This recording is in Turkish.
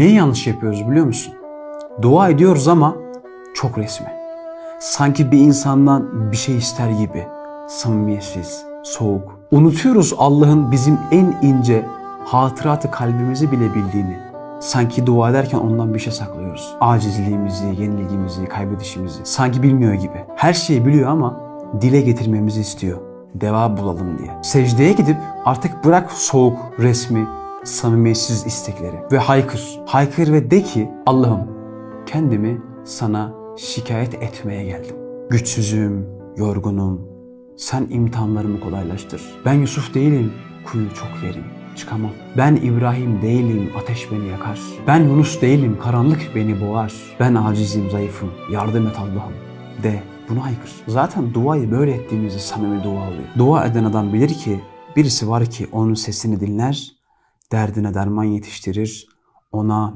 Neyi yanlış yapıyoruz biliyor musun? Dua ediyoruz ama çok resmi. Sanki bir insandan bir şey ister gibi. Samimiyetsiz, soğuk. Unutuyoruz Allah'ın bizim en ince hatıratı kalbimizi bile bildiğini. Sanki dua ederken ondan bir şey saklıyoruz. Acizliğimizi, yenilgimizi, kaybedişimizi. Sanki bilmiyor gibi. Her şeyi biliyor ama dile getirmemizi istiyor. Deva bulalım diye. Secdeye gidip artık bırak soğuk, resmi, samimiyetsiz istekleri ve haykır. Haykır ve de ki Allah'ım kendimi sana şikayet etmeye geldim. Güçsüzüm, yorgunum. Sen imtihanlarımı kolaylaştır. Ben Yusuf değilim, kuyu çok derin. Çıkamam. Ben İbrahim değilim, ateş beni yakar. Ben Yunus değilim, karanlık beni boğar. Ben acizim, zayıfım, yardım et Allah'ım. De, bunu haykır. Zaten duayı böyle ettiğimizde samimi dua oluyor. Dua eden adam bilir ki birisi var ki onun sesini dinler, derdine derman yetiştirir, ona